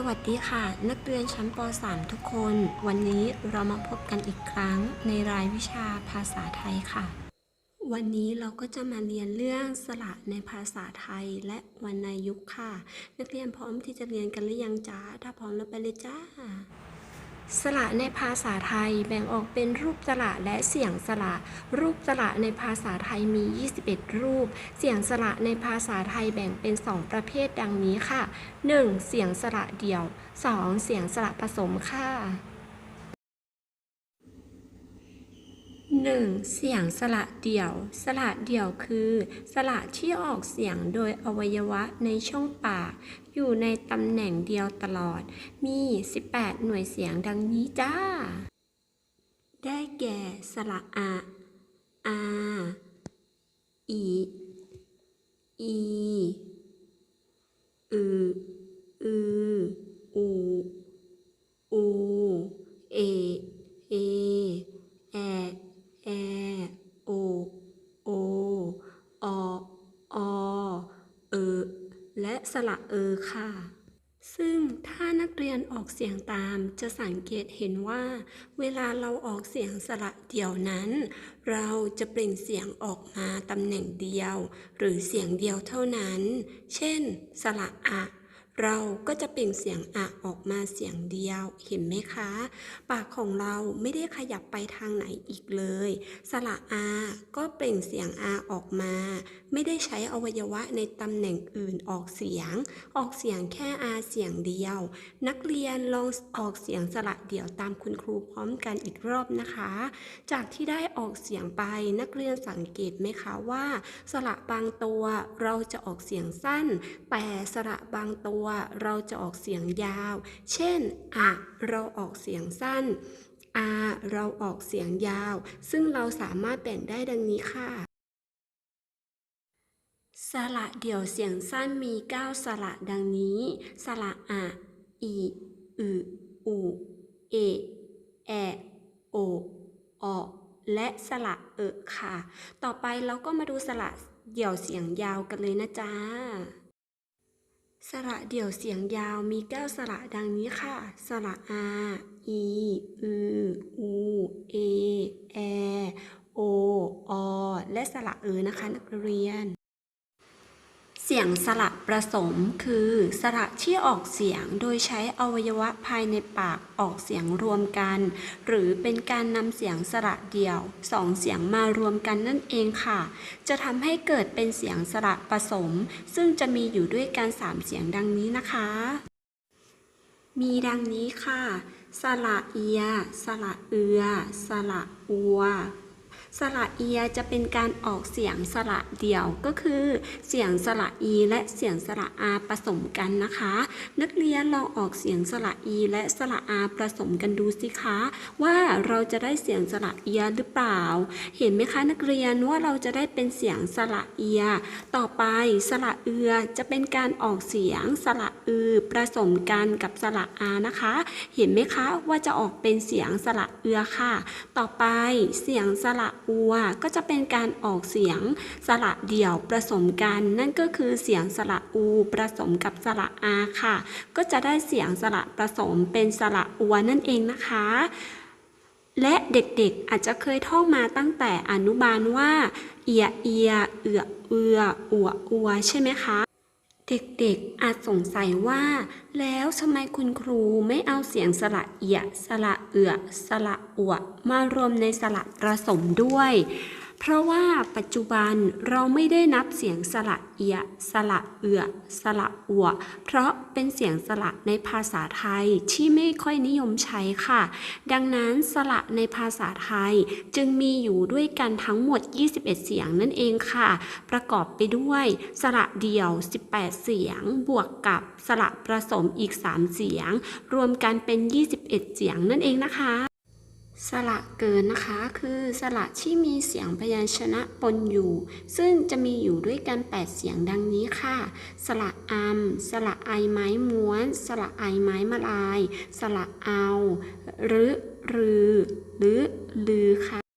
สวัสดีค่ะ นักเรียนชั้นป .3 ทุกคน วันนี้เรามาพบกันอีกครั้งในรายวิชาภาษาไทยค่ะ วันนี้เราก็จะมาเรียนเรื่องสระในภาษาไทยและวรรณยุกต์ค่ะ นักเรียนพร้อมที่จะเรียนกันหรือยังจ้าถ้าพร้อมแล้วไปเลยจ้า สระในภาษาไทยแบ่งออกเป็นรูปสระและเสียงสระ รูปสระในภาษาไทยมี 21 รูป เสียงสระในภาษาไทยแบ่งเป็น 2 ประเภทดังนี้ค่ะ 1. เสียงสระเดี่ยว 2. เสียงสระผสมค่ะ 1. เสียงสระเดี่ยว สระเดี่ยวคือ สระที่ออกเสียงโดยอวัยวะในช่องปาก อยู่ในตำแหน่งเดียวตลอด มี 18 หน่วยเสียงดังนี้จ้า ได้แก่ สระอะ อา อี อี อือ อือ อู เอ เอ แอ แอ โอ โอ อ อ เออ และสระเออค่ะ ซึ่งถ้านักเรียนออกเสียงตามจะสังเกตเห็นว่า เวลาเราออกเสียงสระเดี่ยวนั้น เราจะเปล่งเสียงออกมาตำแหน่งเดียว หรือเสียงเดียวเท่านั้น เช่น สระอะ เราก็จะเปล่งเสียงอะออกมาเสียงเดียว เห็นไหมคะ ปากของเราไม่ได้ขยับไปทางไหนอีกเลย สระอาก็เปล่งเสียงอาออกมา ไม่ได้ใช้อวัยวะในตำแหน่งอื่นออกเสียง ออกเสียงแค่อาเสียงเดียว นักเรียนลองออกเสียงสระเดี่ยวตามคุณครูพร้อมกันอีกรอบนะคะ จากที่ได้ออกเสียงไปนักเรียนสังเกตไหมคะว่า สระบางตัวเราจะออกเสียงสั้น แต่สระบางตัวเราจะออกเสียงยาว เช่นอะเราออกเสียงสั้นอาเราออกเสียงยาว ซึ่งเราสามารถแบ่งได้ดังนี้ค่ะ สระเดี่ยวเสียงสั้นมี 9 สระดังนี้ สระอะอีอึอูเอแอโอออและสระเอะค่ะ ต่อไปเราก็มาดูสระเดี่ยวเสียงยาวกันเลยนะจ๊ะ สระเดี่ยวเสียงยาวมีแก้วสระดังนี้ค่ะ สระอา อี อืออู เอ แอ โอ อ และสระเอนะคะนักเรียน ยงสระประสมคือ สระที่ออกเสียงโดยใช้อวัยวะภายในปากออกเสียงรวมกัน หรือเป็นการนำเสียงสระเดี่ยวสองเสียงมารวมกันนั่นเองค่ะ จะทำให้เกิดเป็นเสียงสระผสม ซึ่งจะมีอยู่ด้วยกันสามเสียงดังนี้นะคะ มีดังนี้ค่ะ สระเอีย สระเอือ สระอัว สระเอียจะเป็นการออกเสียงสระเดี่ยวก็คือ เสียงสระอีและเสียงสระอาผสมกันนะคะ นักเรียนลองออกเสียงสระอีและสระอาผสมกันดูสิคะ ว่าเราจะได้เสียงสระเอียหรือเปล่า เห็นไหมคะนักเรียนว่าเราจะได้เป็นเสียงสระเอีย ต่อไปสระเอือจะเป็นการออกเสียงสระอือผสมกันกับสระอานะคะ เห็นไหมคะว่าจะออกเป็นเสียงสระเอือค่ะ ต่อไปเสียงสระอัว ก็จะเป็นการออกเสียงสระเดี่ยวผสมกัน นั่นก็คือเสียงสระอูผสมกับสระอาค่ะ ก็จะได้เสียงสระผสมเป็นสระอัวนั่นเองนะคะและเด็กๆอาจจะเคยท่องมาตั้งแต่อนุบาลว่า เอียเอีย เอือเอืออัวอัวใช่ไหมคะ เด็กๆอาจสงสัยว่า แล้วทำไมคุณครูไม่เอาเสียงสระเอีย สระเอือ สระอัวมารวมในสระผสมด้วย เพราะว่าปัจจุบันเราไม่ได้นับเสียงสระเอีย สระเอือ สระอัว เพราะเป็นเสียงสระในภาษาไทยที่ไม่ค่อยนิยมใช้ค่ะ ดังนั้นสระในภาษาไทยจึงมีอยู่ด้วยกันทั้งหมด 21 เสียงนั่นเองค่ะ ประกอบไปด้วยสระเดี่ยว 18 เสียง บวกกับสระผสมอีก 3 เสียง รวมกันเป็น 21 เสียงนั่นเองนะคะ สระเกินนะคะคือสระที่มีเสียงพยัญชนะปนอยู่ ซึ่งจะมีอยู่ด้วยกัน 8 เสียงดังนี้ค่ะ สระอัมสระไอไม้ม้วน สระไอไม้มาลาย สระเอา หรือ รือ หรือ ลือค่ะ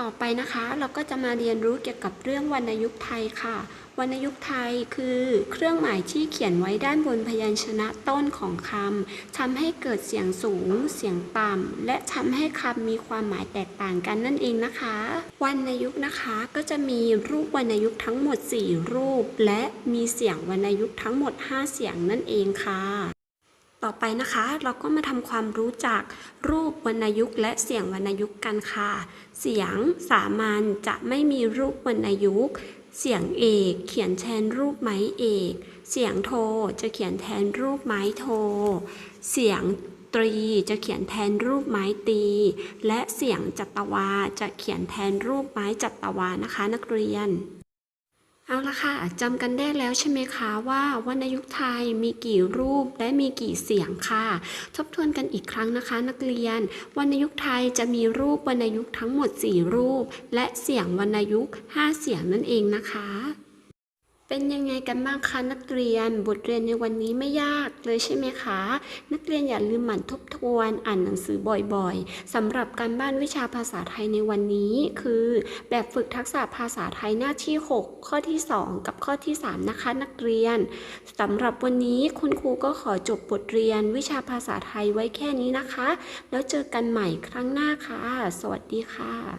ต่อไปนะคะ เราก็จะมาเรียนรู้เกี่ยวกับเรื่องวรรณยุกต์ไทยค่ะ วรรณยุกต์ไทยคือ เครื่องหมายที่เขียนไว้ด้านบนพยัญชนะต้นของคำทำให้เกิดเสียงสูง เสียงต่ำและทำให้คำมีความหมายแตกต่างกันนั่นเองนะคะ วรรณยุกต์นะคะก็จะมีรูปวรรณยุกต์ทั้งหมด 4 รูป และมีเสียงวรรณยุกต์ทั้งหมด 5 เสียงนั่นเองค่ะ ต่อไปนะคะเราก็มาทำความรู้จักรูปวรรณยุกต์และเสียงวรรณยุกต์กันค่ะ เสียงสามัญจะไม่มีรูปวรรณยุกต์ เสียงเอกเขียนแทนรูปไม้เอก เสียงโทจะเขียนแทนรูปไม้โท เสียงตรีจะเขียนแทนรูปไม้ตี และเสียงจัตวาจะเขียนแทนรูปไม้จัตวานะคะ นักเรียน เอาละค่ะจำกันได้แล้วใช่ไหมคะว่าวรรณยุกต์ไทยมีกี่รูปและมีกี่เสียงค่ะ ทบทวนกันอีกครั้งนะคะ นักเรียนวรรณยุกต์ไทยจะมีรูปวรรณยุกต์ทั้งหมด 4 รูป และเสียงวรรณยุกต์ 5 เสียงนั่นเองนะคะ เป็นยังไงกันบ้างคะนักเรียน บทเรียนในวันนี้ไม่ยากเลยใช่ไหมคะ นักเรียนอย่าลืมหมั่นทบทวนอ่านหนังสือบ่อยๆสำหรับการบ้านวิชาภาษาไทยในวันนี้ คือ แบบฝึกทักษะภาษาไทยหน้าที่ 6 ข้อที่ 2 กับข้อที่ 3 นะคะ นักเรียนสำหรับวันนี้คุณครูก็ขอจบบทเรียนวิชาภาษาไทยไว้แค่นี้นะคะ แล้วเจอกันใหม่ครั้งหน้าค่ะ สวัสดีค่ะ